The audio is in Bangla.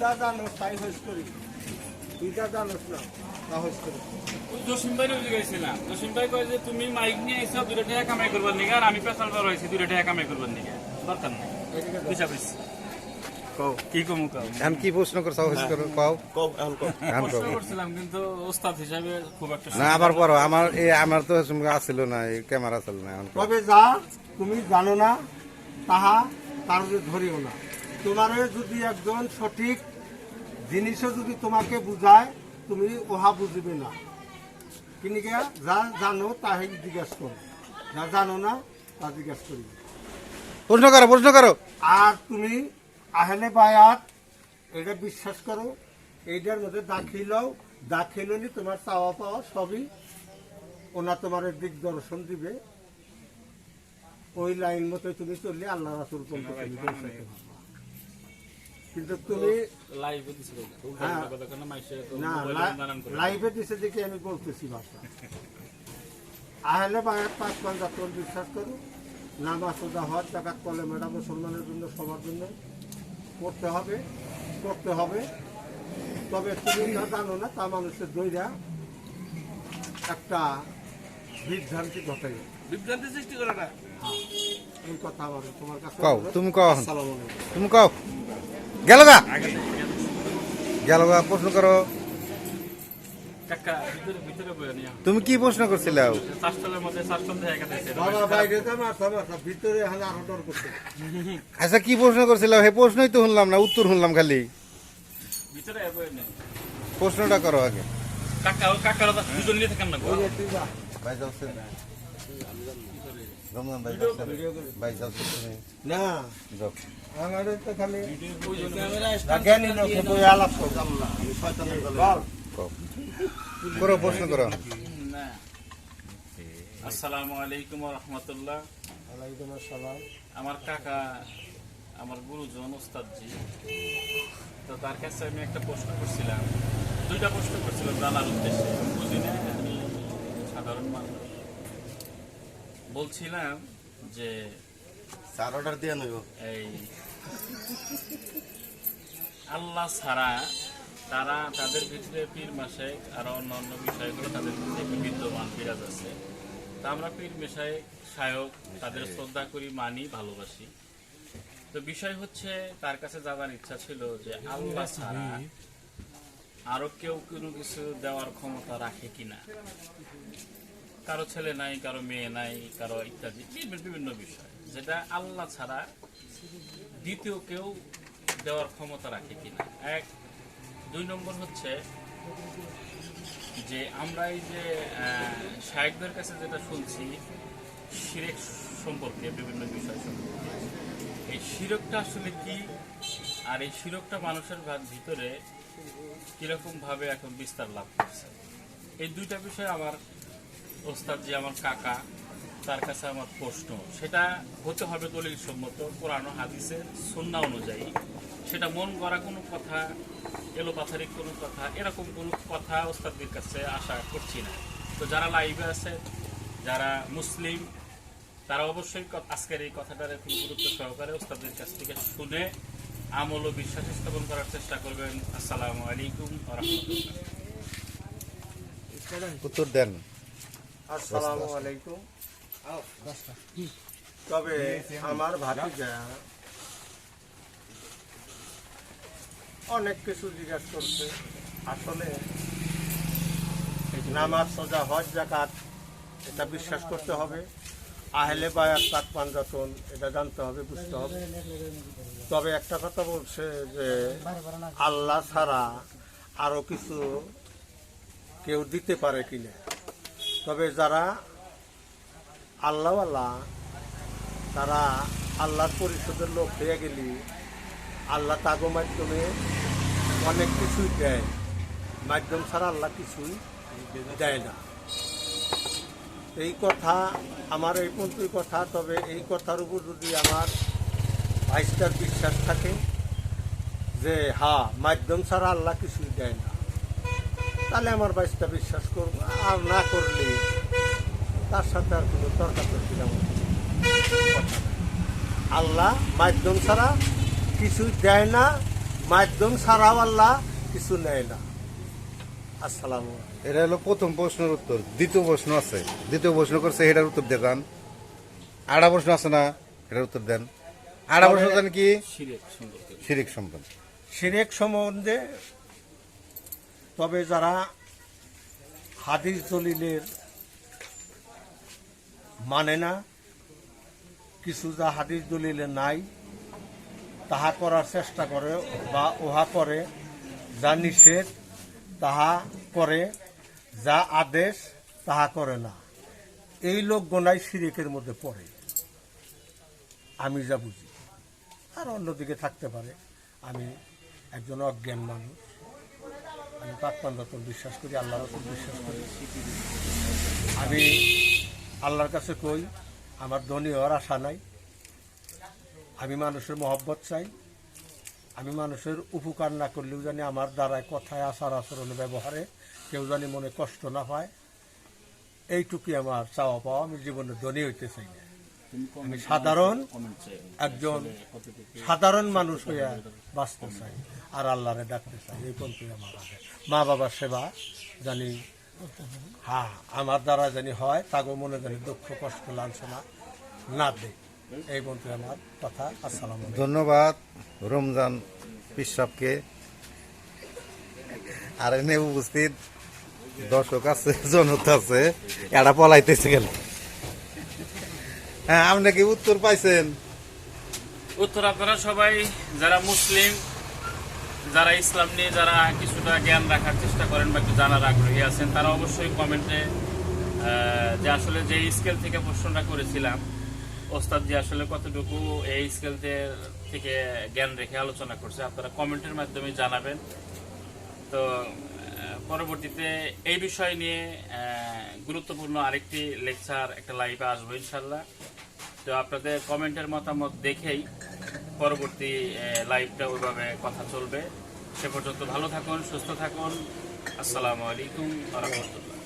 জানো তাই হইস করি। তুইটা জানোস না তা হইস করি। জসিম ভাই বুঝে গেছিলাম জসিম ভাই কয় যে তুমি মাইক নিয়ে এসে দুটো টাকা কামাই করবার নিগে আর আমি পেশাল বার হয়েছি দুটো টাকা কামাই করবার নিগে। দরকার নেই। এদিকে যা। হিসাব হইছে। কও। কি কমু কাউ এখন কি প্রশ্ন করছ হইস করো কও। কও এখন কও। এখন কও। করছিলাম কিন্তু ওস্তাদ হিসাবে খুব একটা না আবার পড়ো আমার এই আমার তো আসছিল না এই ক্যামেরা ছিল না তবে যা তুমি জানো না তাহা তার ধরিও না। তোমারে যদি একজন সঠিক জিনিসও যদি তোমাকে বুঝায় তুমি ওহা বুঝবে না। কিনিকে যা জানো তাহাই জিজ্ঞেস করো। যা জানো না তা জিজ্ঞেস করি প্রশ্ন করো প্রশ্ন করো। আর তুমি আহলে বায়াত এটা বিশ্বাস করো এইটার মধ্যে দাখিলাও দাখিলনি তোমার চাওয়া পাওয়া সবই ওনা তোমার দিক দর্শন দিবে। ওই লাইন মতো তুমি চললে আল্লাহ রাসুল পর্যন্ত। কিন্তু তুমি লাইভে দিছিল হ্যাঁ। না লাইভে দিছে দেখে আমি বলতেছি ভাষা আহলে বায়াত পাঁচ পাঁচ জাতন বিশ্বাস করো নামাজ সোজা হজ জাকাত কলে মেডা মুসলমানের জন্য সবার জন্য করতে হবে করতে হবে। তবে তুমি না জানো না তা মানুষের দইরা একটা বিভ্রান্তি ঘটাই বিভ্রান্তি সৃষ্টি করে না? এই কথা আমার তোমার কাছে কও তুমি কও এখন। আসসালামু আলাইকুম। তুমি কও। গেল গা। গেল গা প্রশ্ন করো। কাকা তুমি কি প্রশ্ন করছিলে? আচ্ছা কি প্রশ্ন করছিলে? হে প্রশ্নই তো শুনলাম না উত্তর শুনলাম খালি। ভিতরে প্রশ্নটা করো আগে। কাকা ও কাকারা দুজন নিয়ে থাকেন না ভাই রমজান ভাই ভাই যাচ্ছে না। যাও। আমাদের তো খালি জ্ঞানী লোকে বই আলাপ করতাম না আমি শয়তানের গলা করো প্রশ্ন করো। আসসালামু আলাইকুম ওয়া রাহমাতুল্লাহ। ওয়ালাইকুম আসসালাম। আমার কাকা আমার গুরুজন ওস্তাদজি। তো তার কাছে আমি একটা প্রশ্ন করছিলাম। দুইটা প্রশ্ন করছিলাম জানার উদ্দেশ্যে। বুঝি না আমি সাধারণ মানুষ। বলছিলাম যে স্যার অর্ডার দিয়ে নইব এই আল্লাহ ছাড়া তারা তাদের ভিতরে পীর মাসে আর অন্য অন্য বিষয়গুলো তাদের ভিতরে বিদ্যমান বিরাজ আছে। তা আমরা পীর মেশায় সায়ক তাদের শ্রদ্ধা করি মানি ভালোবাসি। তো বিষয় হচ্ছে তার কাছে যাবার ইচ্ছা ছিল যে আল্লাহ ছাড়া আরও কেউ কোনো কিছু দেওয়ার ক্ষমতা রাখে কিনা। কারও ছেলে নাই, কারও মেয়ে নাই, কারও ইত্যাদি, বিভিন্ন বিষয়। যেটা আল্লাহ ছাড়া দ্বিতীয় কেউ দেওয়ার ক্ষমতা রাখে কিনা। এক, দুই নম্বর হচ্ছে যে আমরা এই যে শায়কদের কাছে যেটা শুনছি, শিরেক সম্পর্কে, বিভিন্ন বিষয় সম্পর্কে, এই শিরকটা আসলে কি? আর এই শিরকটা মানুষের ভিতরে কীরকম ভাবে এখন বিস্তার লাভ করছে? এই দুইটা বিষয় আমার ওস্তাদ যে আমার কাকা, তার কাছে আমার প্রশ্ন। সেটা হতে হবে দলিল সম্মত ও হাদিসের সন্না অনুযায়ী। সেটা মন গড়া কোনো কথা এলোপাথারিক কোনো কথা, এরকম কোনো কথা ওস্তাদের কাছে আশা করছি না। তো যারা লাইভে আছে, যারা মুসলিম, তারা অবশ্যই আজকের এই কথাটার একটু গুরুত্ব সহকারে ওস্তাদের কাছ থেকে শুনে আমল ও বিশ্বাস স্থাপন করার চেষ্টা করবেন। আসসালামু আলাইকুম উত্তর দেন। আসসালামু আলাইকুম। তবে আমার ভাতিজা অনেক কিছু জিজ্ঞাসা করছে। আসলে নামাজ সোজা হজ জাকাত এটা বিশ্বাস করতে হবে। আহলে বায়াত পাক পাঞ্জাতন এটা জানতে হবে বুঝতে হবে। তবে একটা কথা বলছে যে আল্লাহ ছাড়া আরও কিছু কেউ দিতে পারে কিনা? তবে যারা আল্লাহ আল্লাহ তারা আল্লাহর পরিষদের লোক হয়ে গেলি আল্লাহ তাগো মাধ্যমে অনেক কিছুই দেয়। মাধ্যম ছাড়া আল্লাহ কিছুই দেয় না। এই কথা, আমার এই পর্যন্তই কথা, তবে এই কথার উপর যদি আমার ভাইস্টার বিশ্বাস থাকে যে হা মাধ্যম ছাড়া আল্লাহ কিছুই দেয় না। তাহলে আমার বাইশটা বিশ্বাস করব। আর না করলে তার সাথে আর কোনো তর্কাতর্কির আমার আল্লাহ মাধ্যম ছাড়া কিছু দেয় না মাধ্যম ছাড়াও আল্লাহ কিছু নেয় না। আসসালাম এটা হলো প্রথম প্রশ্নের উত্তর। দ্বিতীয় প্রশ্ন আছে। দ্বিতীয় প্রশ্ন করছে এটার উত্তর দেন। আড়া প্রশ্ন আছে না? এটার উত্তর দেন। আড়া প্রশ্ন দেন কি? সম্পর্কে। শিরিক সম্পদ সিরেক সম্বন্ধে তবে যারা হাদিস দলিলের মানে না, কিছু যা হাদিস দলিলে নাই, তাহা করার চেষ্টা করে বা উহা করে যা নিষেধ, তাহা করে, যা আদেশ, তাহা করে না। এই লোক গোনাই সিরেকের মধ্যে পড়ে। আমি যা বুঝি। আর অন্যদিকে থাকতে পারে। আমি একজন অজ্ঞান মানুষ। আমি পাকপান রতন বিশ্বাস করি আল্লাহ রতন বিশ্বাস করি। আমি আল্লাহর কাছে কই, আমার ধনী হওয়ার আশা নাই। আমি মানুষের মহব্বত চাই। আমি মানুষের উপকার না করলেও জানি আমার দ্বারায় কথায়, আচার আচরণে, ব্যবহারে কেউ জানি মনে কষ্ট না পায়। এইটুকুই আমার চাওয়া পাওয়া, আমি জীবনে ধনী হইতে চাই না। আমি সাধারণ একজন সাধারণ মানুষ হইয়া বাঁচতে চাই। আর আল্লাহরে ডাকতে চাই। এই পর্যন্ত আমার আগে। মা বাবার সেবা জানি হ্যাঁ আমার দ্বারা জানি হয় তাগো মনে জানি দুঃখ কষ্ট লাঞ্ছনা না দে। এই পর্যন্ত আমার কথা আসসালাম ধন্যবাদ। রমজান পিসাবকে আর এনে উপস্থিত। দর্শক আছে জনতা আছে এটা পলাইতেছে গেল হ্যাঁ আপনি কি উত্তর পাইছেন? উত্তর আপনারা সবাই যারা মুসলিম যারা ইসলাম নিয়ে যারা কিছুটা জ্ঞান রাখার চেষ্টা করেন বা একটু জানার আগ্রহী আছেন, তারা অবশ্যই কমেন্টে যে আসলে যে স্কেল থেকে প্রশ্নটা করেছিলাম, ওস্তাদ যে আসলে কতটুকু এই স্কেল থেকে জ্ঞান রেখে আলোচনা করছে, আপনারা কমেন্টের মাধ্যমে জানাবেন। তো পরবর্তীতে এই বিষয় নিয়ে গুরুত্বপূর্ণ আরেকটি লেকচার একটা লাইভে আসব ইনশাল্লাহ তো আপনাদের কমেন্টের মতামত দেখেই পরবর্তী লাইভটা ওইভাবে কথা চলবে। সে পর্যন্ত ভালো থাকুন সুস্থ থাকুন। আসসালামু আলাইকুম রহমতুল্লাহ।